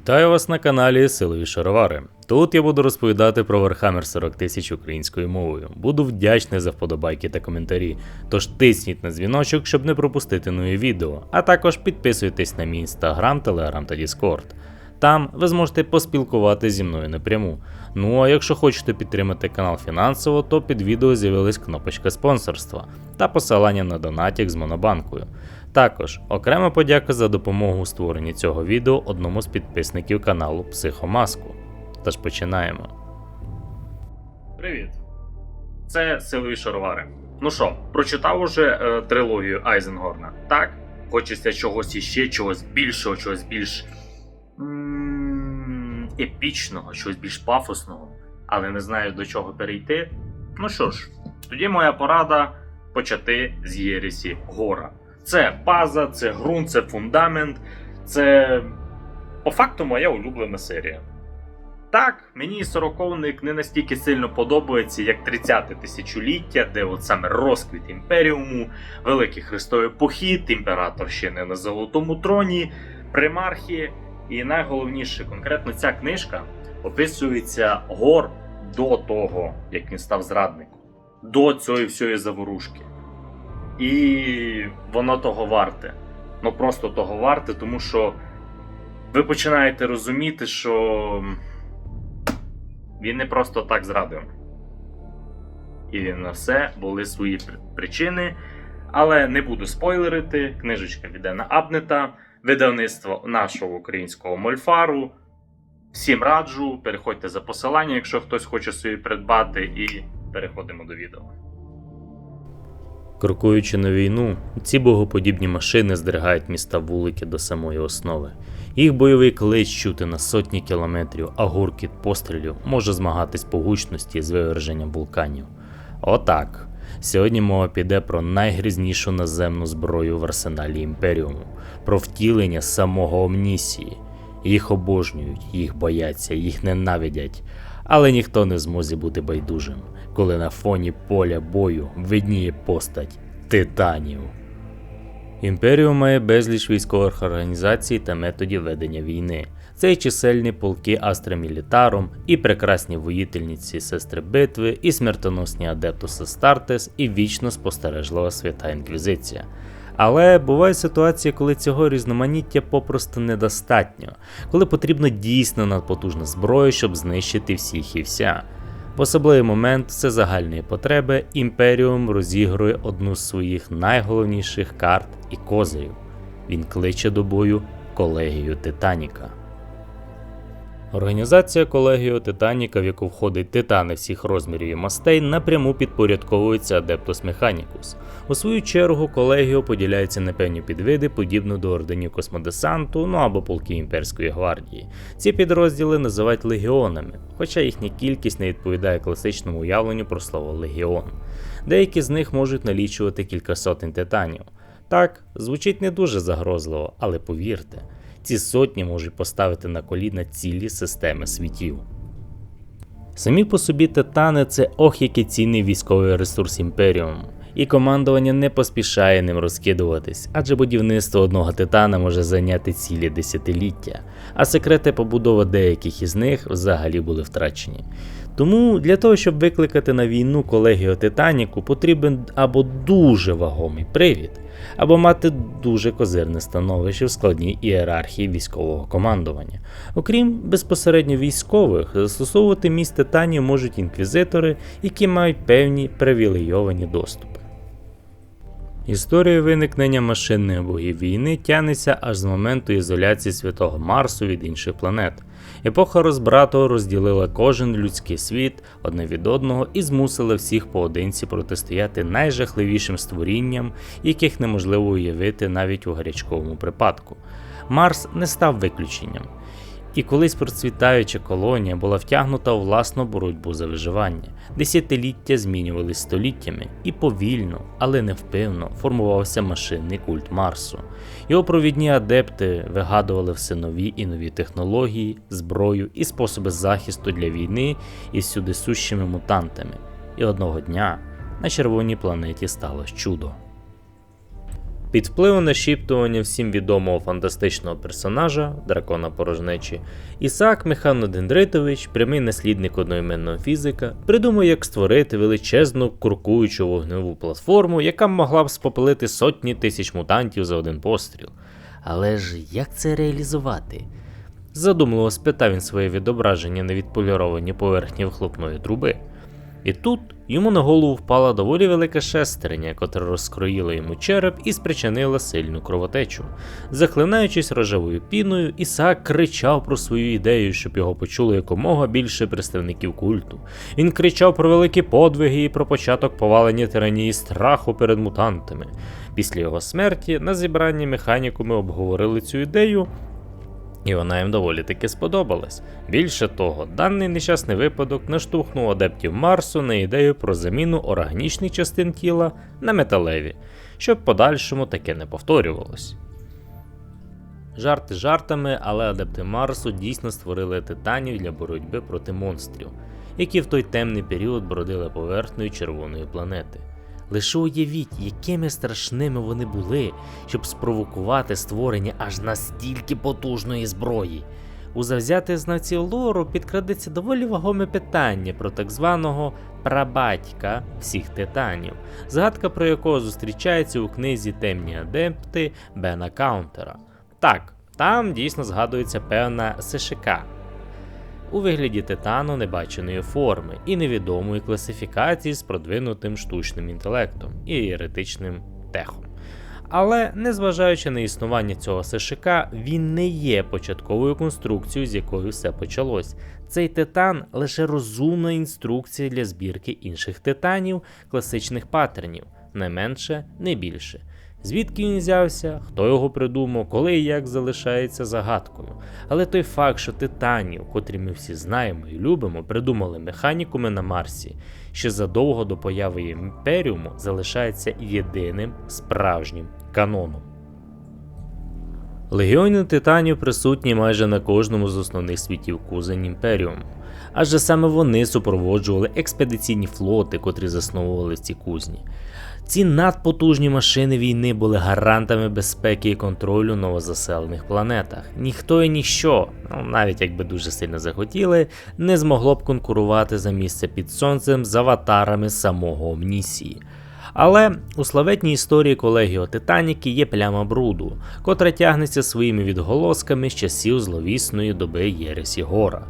Вітаю вас на каналі Силові Шаровари. Тут я буду розповідати про Warhammer 40 тисяч українською мовою. Буду вдячний за вподобайки та коментарі. Тож тисніть на дзвіночок, щоб не пропустити нові відео, а також підписуйтесь на мій інстаграм, телеграм та Діскорд. Там ви зможете поспілкуватися зі мною напряму. Ну а якщо хочете підтримати канал фінансово, то під відео з'явилась кнопочка спонсорства та посилання на донатік з монобанкою. Також окрема подяка за допомогу у створенні цього відео одному з підписників каналу Психомаску. Тож починаємо. Привіт! Це силові шаровари. Ну що, прочитав уже е, трилогію Айзенгорна? Так? Хочеться чогось іще, чогось більшого, чогось більш м, епічного, чогось більш пафосного, але не знаю до чого перейти. Ну що ж, тоді моя порада почати з Єресі Гора. Це база, це ґрунт, це фундамент, це по факту моя улюблена серія. Так, мені сороковник не настільки сильно подобається, як 30-те тисячоліття, де от саме розквіт імперіуму, великий хрестовий похід, імператор ще не на золотому троні, примархи. І найголовніше, конкретно ця книжка описується гор до того, як він став зрадником, до цієї всієї заворушки. І воно того варте. Ну просто того варте, тому що ви починаєте розуміти, що він не просто так зрадив. І на все були свої причини. Але не буду спойлерити. Книжечка піде на Абнета, видавництво нашого українського мольфару. Всім раджу, переходьте за посилання, якщо хтось хоче собі придбати, і переходимо до відео. Крокуючи на війну, ці богоподібні машини здригають міста вулики до самої основи. Їх бойовий клич чути на сотні кілометрів, а гуркіт пострілів може змагатись по гучності з виверженням вулканів. Отак. Сьогодні мова піде про найгрізнішу наземну зброю в арсеналі Імперіуму, про втілення самого Омнісії. Їх обожнюють, їх бояться, їх ненавидять, але ніхто не в змозі бути байдужим, коли на фоні поля бою видніє постать титанів. Імперіум має безліч військових організацій та методів ведення війни. Це і чисельні полки Астремілітарум, і прекрасні воїтельниці сестри битви, і смертоносні Адептус Астартес, і вічно спостережлива свята Інквізиція. Але бувають ситуації, коли цього різноманіття попросту недостатньо, коли потрібно дійсно надпотужна зброя, щоб знищити всіх і вся. В особливий момент це загальної потреби Імперіум розігрує одну з своїх найголовніших карт і козирів. Він кличе до бою колегію Титаніка. Організація колегіо Титаніка, в яку входить титани всіх розмірів і мастей, напряму підпорядковується Адептус Механікус. У свою чергу колегіо поділяється на певні підвиди, подібно до орденів космодесанту, ну або полки імперської гвардії. Ці підрозділи називають легіонами, хоча їхня кількість не відповідає класичному уявленню про слово легіон. Деякі з них можуть налічувати кілька сотень титанів. Так, звучить не дуже загрозливо, але повірте, ці сотні можуть поставити на коліна цілі системи світів. Самі по собі титани це ох який цінний військовий ресурс імперіуму, і командування не поспішає ним розкидуватись, адже будівництво одного титана може зайняти цілі десятиліття, а секрети побудови деяких із них взагалі були втрачені. Тому для того, щоб викликати на війну колегію Титаніку, потрібен або дуже вагомий привід, або мати дуже козирне становище в складній ієрархії військового командування. Окрім безпосередньо військових, застосовувати міст Титанів можуть інквізитори, які мають певні привілейовані доступи. Історія виникнення машинних богів війни тягнеться аж з моменту ізоляції святого Марсу від інших планет. Епоха розбрату розділила кожен людський світ одне від одного і змусила всіх поодинці протистояти найжахливішим створінням, яких неможливо уявити навіть у гарячковому припадку. Марс не став виключенням. І колись процвітаюча колонія була втягнута у власну боротьбу за виживання. Десятиліття змінювались століттями, і повільно, але невпевно формувався машинний культ Марсу. Його провідні адепти вигадували все нові і нові технології, зброю і способи захисту для війни із сюди сущими мутантами. І одного дня на червоній планеті сталося чудо. Під впливом нашіптування всім відомого фантастичного персонажа, дракона порожнечі, Ісаак Механодендритович, прямий наслідник одноіменного фізика, придумав, як створити величезну куркуючу вогневу платформу, яка могла б спопилити сотні тисяч мутантів за один постріл. Але ж як це реалізувати? Задумливо спитав він своє відображення на відполірованій поверхні вихлопної труби. І тут йому на голову впала доволі велика шестерня, котра розкроїла йому череп і спричинила сильну кровотечу. Захлинаючись рожевою піною, Ісаак кричав про свою ідею, щоб його почуло якомога більше представників культу. Він кричав про великі подвиги і про початок повалення тиранії страху перед мутантами. Після його смерті на зібранні механікуми обговорили цю ідею, і вона їм доволі таки сподобалась. Більше того, даний нещасний випадок наштовхнув адептів Марсу на ідею про заміну органічних частин тіла на металеві, щоб в подальшому таке не повторювалось. Жарти жартами, але адепти Марсу дійсно створили титанів для боротьби проти монстрів, які в той темний період бродили поверхнею червоної планети. Лише уявіть, якими страшними вони були, щоб спровокувати створення аж настільки потужної зброї. У завзятих знавців лору підкрадеться доволі вагоме питання про так званого прабатька всіх титанів, згадка про якого зустрічається у книзі Темні адепти Бена Каунтера. Так, там дійсно згадується певна СШК, у вигляді титану небаченої форми і невідомої класифікації з продвинутим штучним інтелектом і еретичним техом. Але незважаючи на існування цього СШК, він не є початковою конструкцією, з якою все почалось. Цей титан лише розумна інструкція для збірки інших титанів, класичних паттернів, не менше, не більше. Звідки він взявся, хто його придумав, коли і як залишається загадкою. Але той факт, що титанів, котрі ми всі знаємо і любимо, придумали механікуми на Марсі, ще задовго до появи імперіуму залишається єдиним справжнім каноном. Легіони титанів присутні майже на кожному з основних світів кузень імперіуму. Адже саме вони супроводжували експедиційні флоти, котрі засновували ці кузні. Ці надпотужні машини війни були гарантами безпеки і контролю новозаселених планетах. Ніхто і ніщо, ну навіть якби дуже сильно захотіли, не змогло б конкурувати за місце під сонцем з аватарами самого Омнісії. Але у славетній історії колегіо Титаніки є пляма бруду, котра тягнеться своїми відголосками з часів зловісної доби Єресі Гора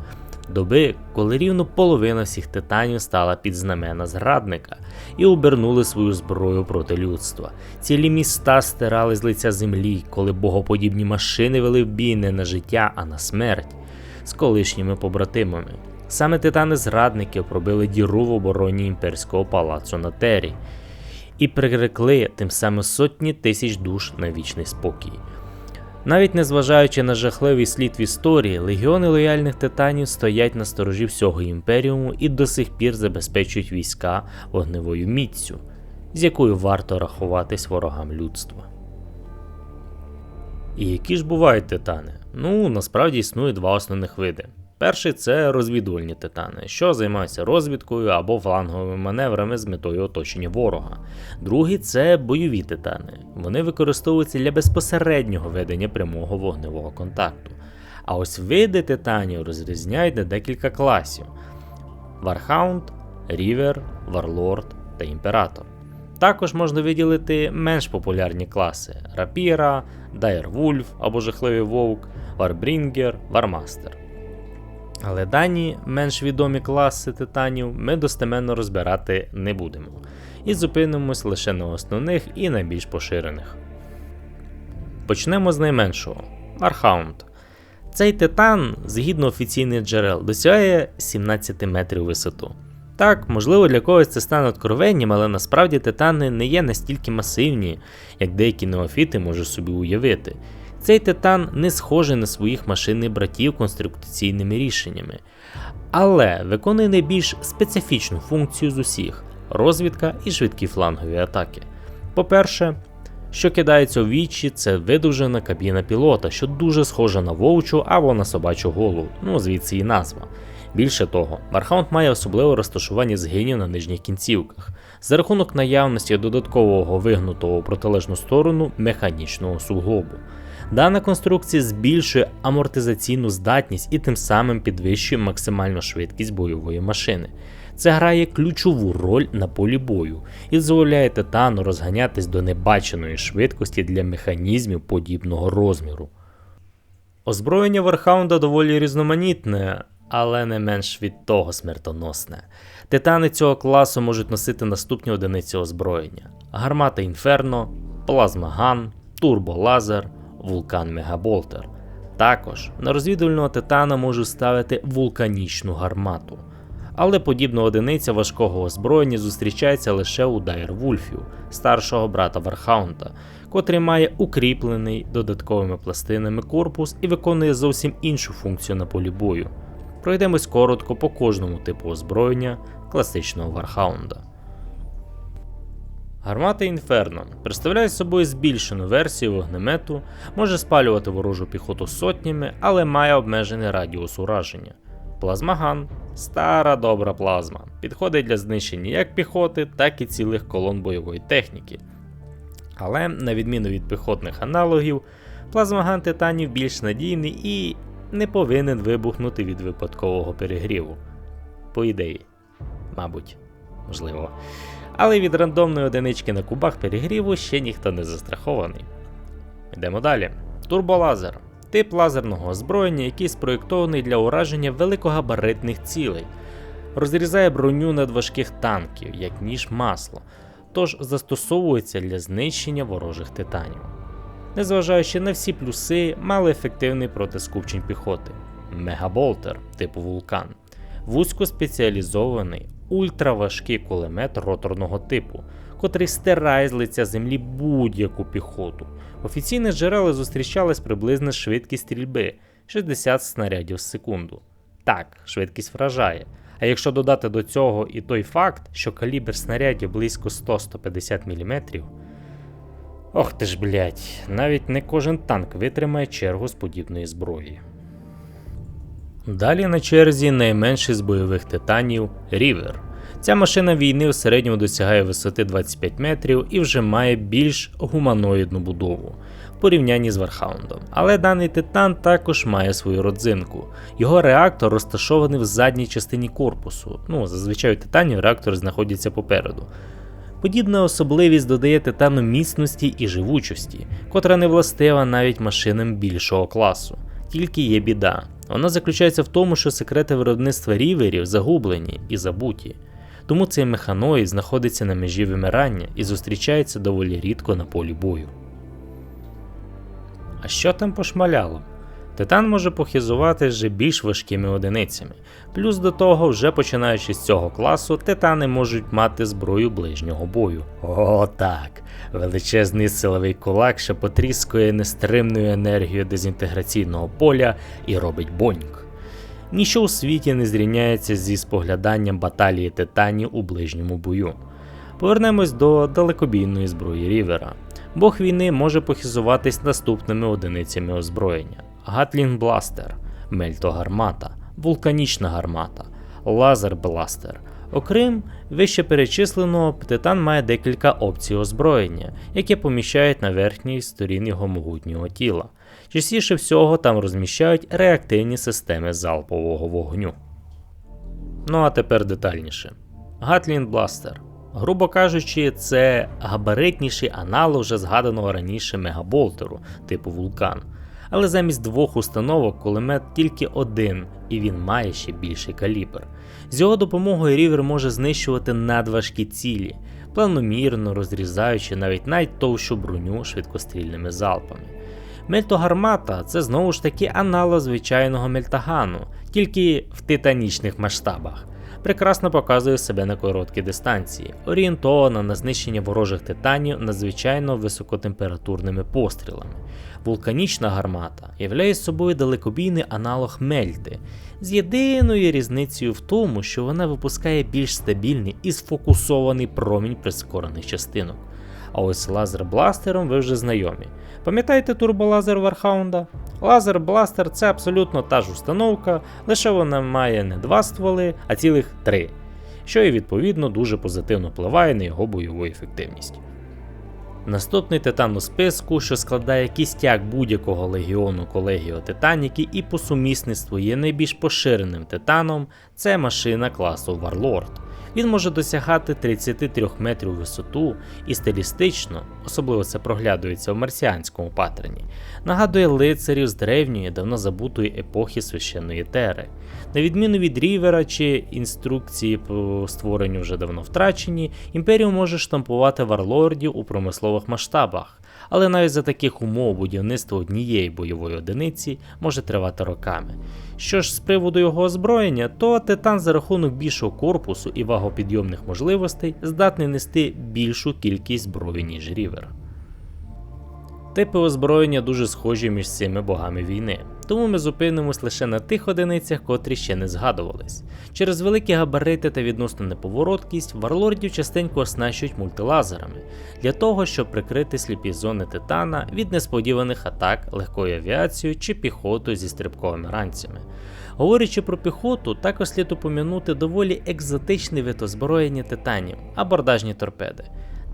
доби, коли рівно половина всіх титанів стала під знамена зрадника і обернули свою зброю проти людства. Цілі міста стирали з лиця землі, коли богоподібні машини вели в бій не на життя, а на смерть з колишніми побратимами. Саме титани-зрадники пробили діру в обороні імперського палацу на Тері і прирекли тим самим сотні тисяч душ на вічний спокій. Навіть незважаючи на жахливий слід в історії, легіони лояльних титанів стоять на сторожі всього імперіуму і до сих пір забезпечують війська вогневою міцю, з якою варто рахуватись ворогам людства. І які ж бувають титани? Ну, насправді існує два основних види. Перший це розвідувальні титани, що займаються розвідкою або фланговими маневрами з метою оточення ворога. Другий це бойові титани. Вони використовуються для безпосереднього ведення прямого вогневого контакту. А ось види титанів розрізняють декілька класів: Warhound, Рівер, Варлорд та Імператор. Також можна виділити менш популярні класи: Рапіра, Дайрвульф або Жахливий Вовк, Варбрінгер, Вармастер. Але дані менш відомі класи титанів ми достеменно розбирати не будемо, і зупинимось лише на основних і найбільш поширених. Почнемо з найменшого Архаунд. Цей титан, згідно офіційних джерел, досягає 17 метрів висоту. Так, можливо, для когось це стане откровенням, але насправді титани не є настільки масивні, як деякі неофіти можуть собі уявити. Цей титан не схожий на своїх машинних братів конструкційними рішеннями, але виконує найбільш специфічну функцію з усіх розвідка і швидкі флангові атаки. По-перше, що кидається у вічі, це видовжена кабіна пілота, що дуже схожа на вовчу або на собачу голову, ну звідси і назва. Більше того, Вархаунд має особливе розташування згинів на нижніх кінцівках за рахунок наявності додаткового вигнутого у протилежну сторону механічного суглобу. Дана конструкція збільшує амортизаційну здатність і тим самим підвищує максимальну швидкість бойової машини. Це грає ключову роль на полі бою і дозволяє титану розганятись до небаченої швидкості для механізмів подібного розміру. Озброєння Вархаунда доволі різноманітне, але не менш від того смертоносне. Титани цього класу можуть носити наступні одиниці озброєння: гармата Інферно, плазмаган, турболазер, вулкан Мегаболтер. Також на розвідувального титана можуть ставити вулканічну гармату. Але подібна одиниця важкого озброєння зустрічається лише у Дайрвульфів, старшого брата Вархаунта, котрий має укріплений додатковими пластинами корпус і виконує зовсім іншу функцію на полі бою. Пройдемось коротко по кожному типу озброєння класичного Вархаунда. Гармата Інферно представляє собою збільшену версію вогнемету, може спалювати ворожу піхоту сотнями, але має обмежений радіус ураження. Плазмаган стара добра плазма, підходить для знищення як піхоти, так і цілих колон бойової техніки. Але, на відміну від піхотних аналогів, плазмаган титанів більш надійний і не повинен вибухнути від випадкового перегріву. По ідеї, мабуть, можливо. Але від рандомної одинички на кубах перегріву ще ніхто не застрахований. Йдемо далі. Турболазер тип лазерного озброєння, який спроєктований для ураження великогабаритних цілей, розрізає броню надважких танків, як ніж масло, тож застосовується для знищення ворожих титанів. Незважаючи на всі плюси, малоефективний проти скупчень піхоти. Мегаболтер типу вулкан, вузькоспеціалізований ультраважкий кулемет роторного типу, котрий стирає з лиця землі будь-яку піхоту. Офіційні джерела зустрічались приблизно швидкість стрільби 60 снарядів в секунду. Так, швидкість вражає. А якщо додати до цього і той факт, що калібр снарядів близько 100-150 мм, ох ти ж блять, навіть не кожен танк витримає чергу з подібної зброї. Далі на черзі найменший з бойових титанів Рівер. Ця машина війни в середньому досягає висоти 25 метрів і вже має більш гуманоїдну будову в порівнянні з Вархаундом. Але даний титан також має свою родзинку. Його реактор розташований в задній частині корпусу. Ну, зазвичай у титанів реактори знаходяться попереду. Подібна особливість додає титану міцності і живучості, котра не властива навіть машинам більшого класу. Тільки є біда. Вона заключається в тому, що секрети виробництва ріверів загублені і забуті. Тому цей механоїд знаходиться на межі вимирання і зустрічається доволі рідко на полі бою. А що там пошмаляло? Титан може похизувати вже більш важкими одиницями. Плюс до того, вже починаючи з цього класу, титани можуть мати зброю ближнього бою. О, так! Величезний силовий кулак, що потріскує нестримною енергією дезінтеграційного поля і робить боньк. Ніщо у світі не зрівняється зі спогляданням баталії титанів у ближньому бою. Повернемось до далекобійної зброї Рівера. Бог війни може похизуватись наступними одиницями озброєння: Гатлінг Бластер, Мельтогармата, Вулканічна гармата, Лазер Бластер. Окрім вище перечисленого, Титан має декілька опцій озброєння, які поміщають на верхній сторін його могутнього тіла. Частіше всього там розміщають реактивні системи залпового вогню. Ну а тепер детальніше. Гатлін Бластер. Грубо кажучи, це габаритніший аналог вже згаданого раніше мегаболтеру типу вулкан. Але замість двох установок кулемет тільки один, і він має ще більший калібр. З його допомогою рівер може знищувати надважкі цілі, планомірно розрізаючи навіть найтовщу броню швидкострільними залпами. Мельтогармата це знову ж таки аналог звичайного мельтагану, тільки в титанічних масштабах. Прекрасно показує себе на короткій дистанції, орієнтована на знищення ворожих титанів надзвичайно високотемпературними пострілами. Вулканічна гармата являє собою далекобійний аналог мельти, з єдиною різницею в тому, що вона випускає більш стабільний і сфокусований промінь прискорених частинок. А ось з лазер-бластером ви вже знайомі. Пам'ятаєте турболазер Вархаунда? Лазер бластер це абсолютно та ж установка, лише вона має не два стволи, а цілих три, що і відповідно дуже позитивно впливає на його бойову ефективність. Наступний титан у списку, що складає кістяк будь-якого легіону колегіо Титаніки і по сумісництву є найбільш поширеним титаном, це машина класу Варлорд. Він може досягати 33 метрів висоту і стилістично, особливо це проглядується в марсіанському паттерні, нагадує лицарів з древньої, давно забутої епохи священної тери. На відміну від рівера чи інструкції по створенню вже давно втрачені, імперіум може штампувати варлордів у промислових масштабах, але навіть за таких умов будівництво однієї бойової одиниці може тривати роками. Що ж з приводу його озброєння, то титан за рахунок більшого корпусу і вагопідйомних можливостей здатний нести більшу кількість зброї, ніж рівер. Типи озброєння дуже схожі між цими богами війни, тому ми зупинимось лише на тих одиницях, котрі ще не згадувались. Через великі габарити та відносну неповороткість варлордів частенько оснащують мультилазерами для того, щоб прикрити сліпі зони титана від несподіваних атак легкою авіацією чи піхотою зі стрибковими ранцями. Говорячи про піхоту, також слід упомянути доволі екзотичний вид озброєння титанів абордажні торпеди.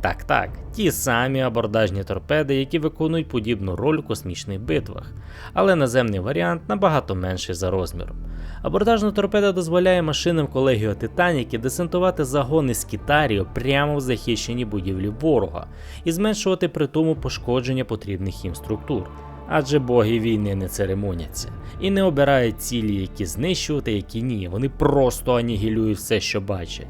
Так, так, ті самі абордажні торпеди, які виконують подібну роль у космічних битвах, але наземний варіант набагато менший за розміром. Абордажна торпеда дозволяє машинам колегіо Титаніки десантувати загони з кітарію прямо в захищені будівлі ворога і зменшувати при тому пошкодження потрібних їм структур. Адже боги війни не церемоняться і не обирають цілі, які знищувати, які ні. Вони просто анігілюють все, що бачать.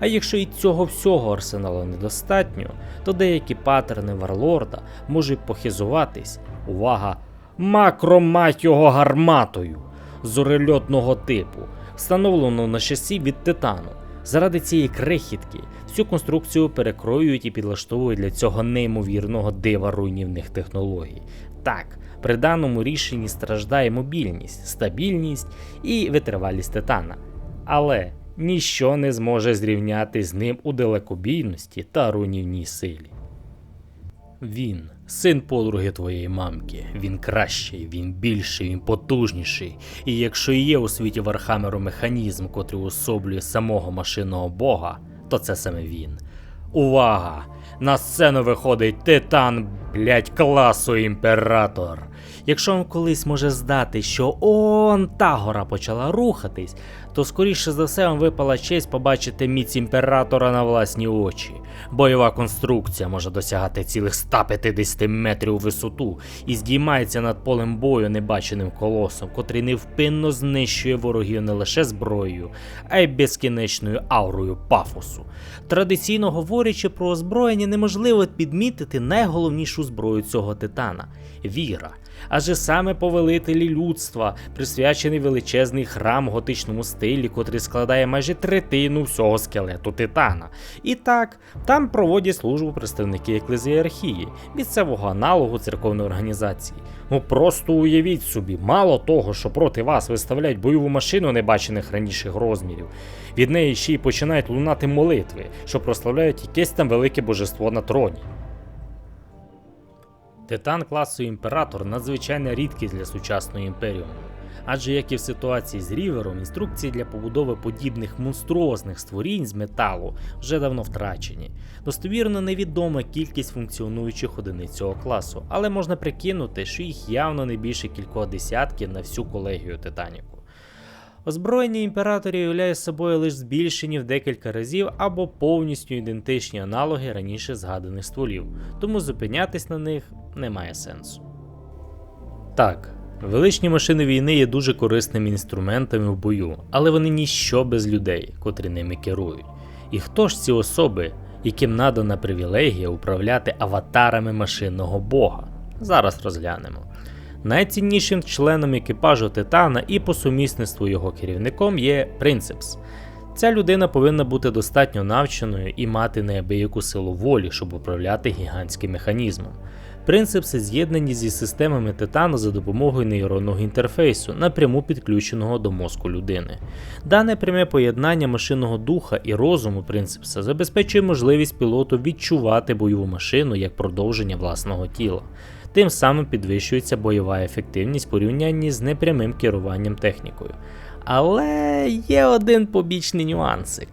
А якщо і цього всього арсеналу недостатньо, то деякі паттерни варлорда можуть похизуватись, увага, макромать його гарматою зорельотного типу, встановлену на шасі від титану. Заради цієї крихітки всю конструкцію перекроюють і підлаштовують для цього неймовірного дива руйнівних технологій. Так, при даному рішенні страждає мобільність, стабільність і витривалість титана. Але ніщо не зможе зрівняти з ним у далекобійності та руйнівній силі. Він, син подруги твоєї мамки, він кращий, він більший, він потужніший. І якщо є у світі Вархамеру механізм, котрий особлює самого машинного бога, то це саме він. Увага! На сцену виходить титан, блять, класу імператор. Якщо вам колись може здати, що он та гора почала рухатись, то скоріше за все вам випала честь побачити міць імператора на власні очі. Бойова конструкція може досягати цілих 150 метрів у висоту і здіймається над полем бою небаченим колосом, котрий невпинно знищує ворогів не лише зброєю, а й безкінечною аурою пафосу. Традиційно говорячи про озброєння, неможливо підмітити найголовнішу зброю цього титана віра. Адже саме повелителі людства присвячений величезний храм готичному стилі, котрий складає майже третину всього скелету титана. І так, там проводять службу представники еклезіархії, місцевого аналогу церковної організації. Ну просто уявіть собі, мало того, що проти вас виставляють бойову машину небачених раніше розмірів. Від неї ще й починають лунати молитви, що прославляють якесь там велике божество на троні. Титан класу імператор надзвичайно рідкість для сучасної імперіуму. Адже як і в ситуації з рівером, інструкції для побудови подібних монструозних створінь з металу вже давно втрачені. Достовірно невідома кількість функціонуючих одиниць цього класу, але можна прикинути, що їх явно не більше кількох десятків на всю колегію Титаніку. Озброєння імператорів являє собою лише збільшені в декілька разів або повністю ідентичні аналоги раніше згаданих стволів, тому зупинятись на них немає сенсу. Так, величні машини війни є дуже корисними інструментами в бою, але вони ніщо без людей, котрі ними керують. І хто ж ці особи, яким надана привілегія управляти аватарами машинного бога? Зараз розглянемо. Найціннішим членом екіпажу Титана і по сумісництву його керівником є Принцепс. Ця людина повинна бути достатньо навченою і мати неабияку силу волі, щоб управляти гігантським механізмом. Принципси з'єднані зі системами титану за допомогою нейронного інтерфейсу, напряму підключеного до мозку людини. Дане пряме поєднання машинного духа і розуму принципса забезпечує можливість пілоту відчувати бойову машину як продовження власного тіла. Тим самим підвищується бойова ефективність в порівнянні з непрямим керуванням технікою. Але є один побічний нюансик.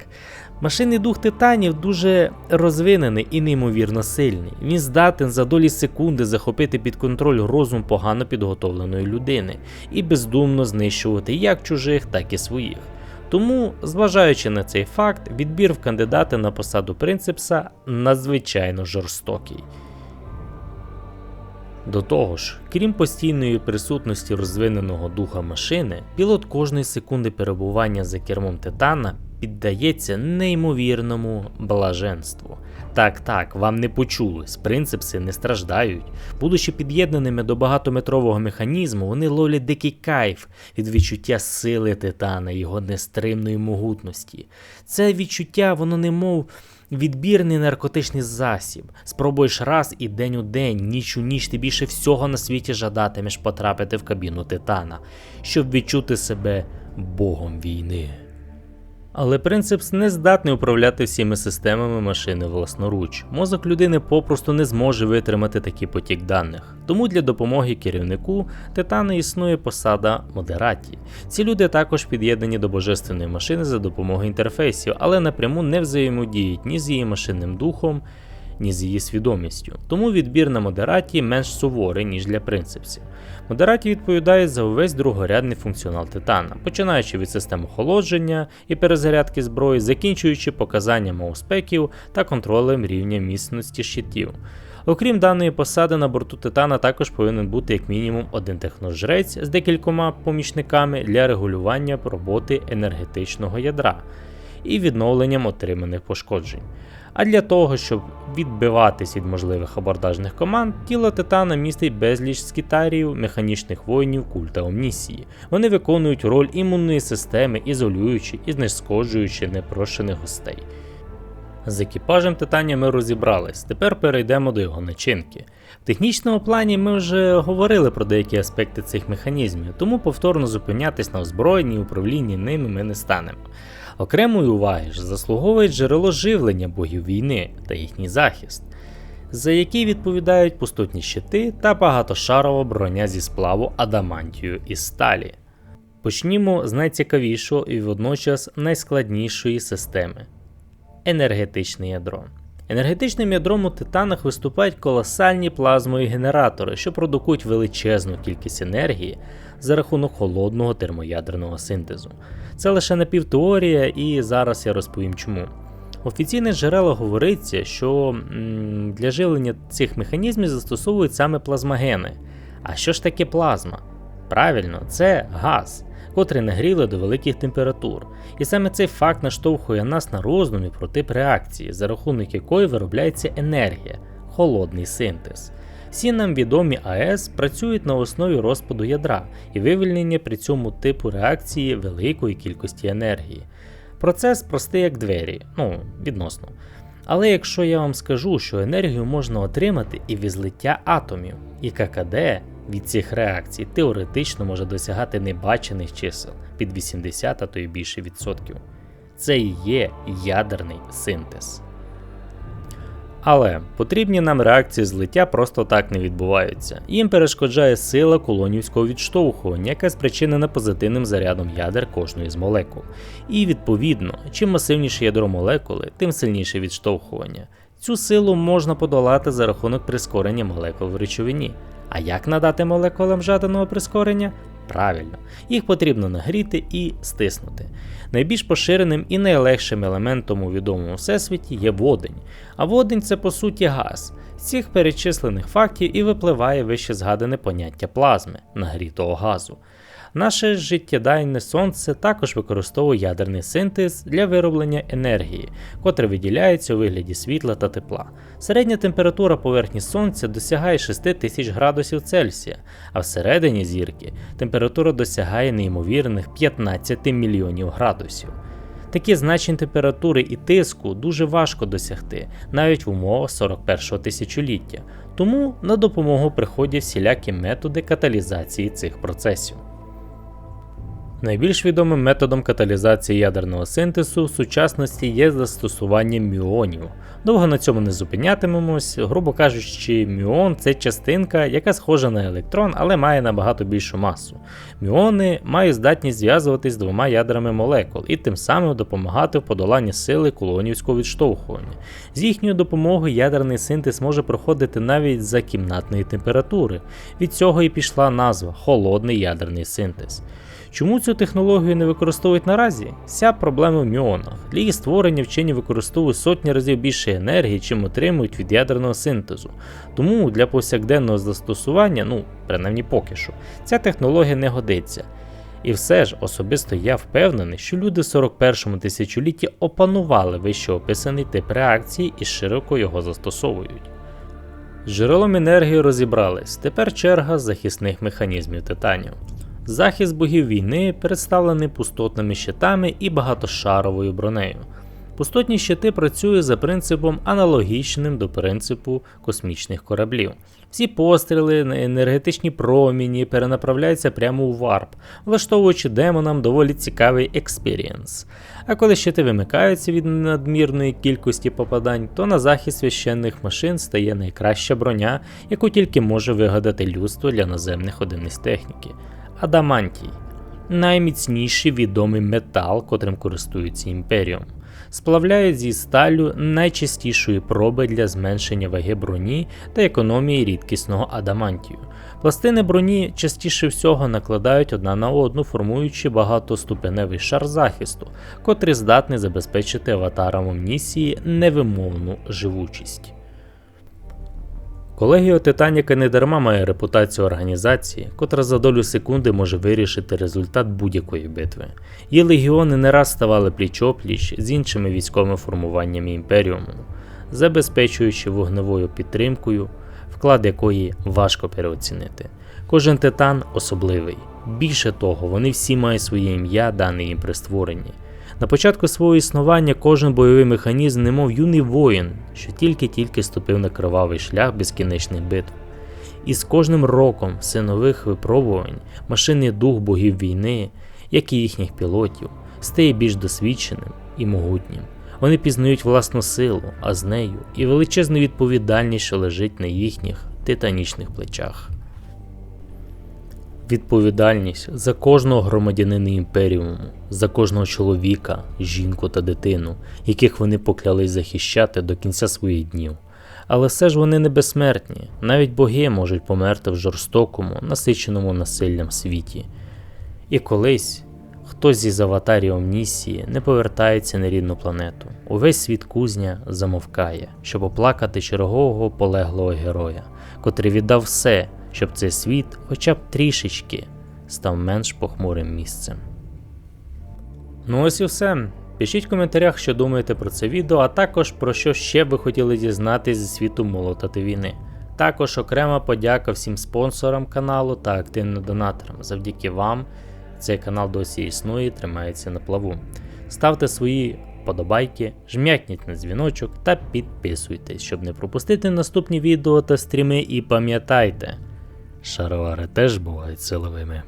Машинний дух титанів дуже розвинений і неймовірно сильний. Він здатен за долі секунди захопити під контроль розум погано підготовленої людини і бездумно знищувати як чужих, так і своїх. Тому, зважаючи на цей факт, відбір в кандидати на посаду принципса надзвичайно жорстокий. До того ж, крім постійної присутності розвиненого духа машини, пілот кожної секунди перебування за кермом титана піддається неймовірному блаженству. Так, так, вам не почулось, принципси не страждають. Будучи під'єднаними до багатометрового механізму, вони ловлять дикий кайф від відчуття сили титана, його нестримної могутності. Це відчуття, воно немов відбірний наркотичний засіб. Спробуєш раз і день у день, ніч у ніч ти більше всього на світі жадатимеш потрапити в кабіну титана, щоб відчути себе богом війни. Але принципс не здатний управляти всіми системами машини власноруч. Мозок людини попросту не зможе витримати такий потік даних. Тому для допомоги керівнику титана існує посада модераті. Ці люди також під'єднані до божественної машини за допомогою інтерфейсів, але напряму не взаємодіють ні з її машинним духом, ні з її свідомістю. Тому відбір на модераті менш суворий, ніж для принципсів. Модераті відповідають за увесь другорядний функціонал титана, починаючи від систем охолодження і перезарядки зброї, закінчуючи показанням ауспеків та контролем рівня міцності щитів. Окрім даної посади, на борту Титана також повинен бути як мінімум один техножрець з декількома помічниками для регулювання роботи енергетичного ядра і відновленням отриманих пошкоджень. А для того, щоб відбиватись від можливих абордажних команд, тіло Титана містить безліч скітаріїв, механічних воїнів культа Омнісії. Вони виконують роль імунної системи, ізолюючи і знешкоджуючи непрошених гостей. З екіпажем Титанія ми розібрались, тепер перейдемо до його начинки. В технічному плані ми вже говорили про деякі аспекти цих механізмів, тому повторно зупинятись на озброєнні і управлінні ними ми не станемо. Окремої уваги ж заслуговує джерело живлення богів війни та їхній захист, за який відповідають пустотні щити та багатошарова броня зі сплаву адамантію і сталі. Почнімо з найцікавішого і водночас найскладнішої системи енергетичне ядро. Енергетичним ядром у титанах виступають колосальні плазмові генератори, що продукують величезну кількість енергії за рахунок холодного термоядерного синтезу. Це лише напівтеорія, і зараз я розповім чому. Офіційних джерелах говориться, що для живлення цих механізмів застосовують саме плазмогени. А що ж таке плазма? Правильно, це газ, котрий нагріли до великих температур. І саме цей факт наштовхує нас на роздуми про тип реакції, за рахунок якої виробляється енергія, холодний синтез. Всі нам відомі АЕС працюють на основі розпаду ядра і вивільнення при цьому типу реакції великої кількості енергії. Процес простий як двері, ну, відносно. Але якщо я вам скажу, що енергію можна отримати і від злиття атомів, і ККД від цих реакцій теоретично може досягати небачених чисел під 80 а то й більше відсотків. Це і є ядерний синтез. Але потрібні нам реакції злиття просто так не відбуваються. Їм перешкоджає сила колонівського відштовхування, яка спричинена позитивним зарядом ядер кожної з молекул. І відповідно, чим масивніше ядро молекули, тим сильніше відштовхування. Цю силу можна подолати за рахунок прискорення молекул в речовині. А як надати молекулам жаданого прискорення? Правильно, їх потрібно нагріти і стиснути. Найбільш поширеним і найлегшим елементом у відомому всесвіті є водень. А водень це по суті газ. З цих перечислених фактів і випливає вище згадане поняття плазми нагрітого газу. Наше життєдайне сонце також використовує ядерний синтез для вироблення енергії, котра виділяється у вигляді світла та тепла. Середня температура поверхні сонця досягає 6000 градусів Цельсія, а всередині зірки температура досягає неймовірних 15 мільйонів градусів. Такі значні температури і тиску дуже важко досягти, навіть в умовах 41-го тисячоліття, тому на допомогу приходять всілякі методи каталізації цих процесів. Найбільш відомим методом каталізації ядерного синтезу в сучасності є застосування мюонів. Довго на цьому не зупинятимемось, грубо кажучи, мюон це частинка, яка схожа на електрон, але має набагато більшу масу. Мюони мають здатність зв'язуватись з двома ядрами молекул і тим самим допомагати в подоланні сили колонівського відштовхування. З їхньою допомогою ядерний синтез може проходити навіть за кімнатної температури. Від цього і пішла назва холодний ядерний синтез. Чому цю технологію не використовують наразі? Вся проблема в мюонах. Для її створення вчені використовують сотні разів більше енергії, чим отримують від ядерного синтезу. Тому для повсякденного застосування, ну принаймні поки що, ця технологія не годиться. І все ж особисто я впевнений, що люди в 41-му тисячолітті опанували вище описаний тип реакції і широко його застосовують. З джерелом енергії розібрались, тепер черга захисних механізмів титанів. Захист богів війни представлений пустотними щитами і багатошаровою бронею. Пустотні щити працюють за принципом аналогічним до принципу космічних кораблів. Всі постріли енергетичні проміні перенаправляються прямо у варп, влаштовуючи демонам доволі цікавий експірієнс. А коли щити вимикаються від надмірної кількості попадань, то на захист священних машин стає найкраща броня, яку тільки може вигадати людство для наземних одиниць техніки. Адамантій найміцніший відомий метал, котрим користується імперіум. Сплавляють зі сталю найчастішої проби для зменшення ваги броні та економії рідкісного адамантію. Пластини броні частіше всього накладають одна на одну, формуючи багатоступеневий шар захисту, котрий здатний забезпечити аватарам Омнісії невимовну живучість. Колегіо Титаніка не дарма має репутацію організації, котра за долю секунди може вирішити результат будь-якої битви. Її легіони не раз ставали пліч-опліч з іншими військовими формуваннями імперіуму, забезпечуючи вогневою підтримкою, вклад якої важко переоцінити. Кожен титан особливий. Більше того, вони всі мають своє ім'я, дане їм при створенні. На початку свого існування кожен бойовий механізм, немов юний воїн, що тільки-тільки ступив на кривавий шлях безкінечних битв. І з кожним роком все нових випробувань, машинний дух богів війни, як і їхніх пілотів, стає більш досвідченим і могутнім. Вони пізнають власну силу, а з нею і величезну відповідальність, що лежить на їхніх титанічних плечах. Відповідальність за кожного громадянина імперіуму, за кожного чоловіка, жінку та дитину, яких вони поклялись захищати до кінця своїх днів. Але все ж вони не безсмертні, навіть боги можуть померти в жорстокому, насиченому насиллям світі. І колись хтось із аватарів Омнісії не повертається на рідну планету. Увесь світ кузня замовкає, щоб оплакати чергового полеглого героя, котрий віддав все щоб цей світ хоча б трішечки став менш похмурим місцем. Ну ось і все. Пишіть в коментарях, що думаєте про це відео, а також про що ще ви хотіли дізнатися зі світу молота та війни. Також окрема подяка всім спонсорам каналу та активним донаторам. Завдяки вам цей канал досі існує і тримається на плаву. Ставте свої вподобайки, жмякніть на дзвіночок та підписуйтесь, щоб не пропустити наступні відео та стріми. І пам'ятайте. Шаровари теж бувають силовими.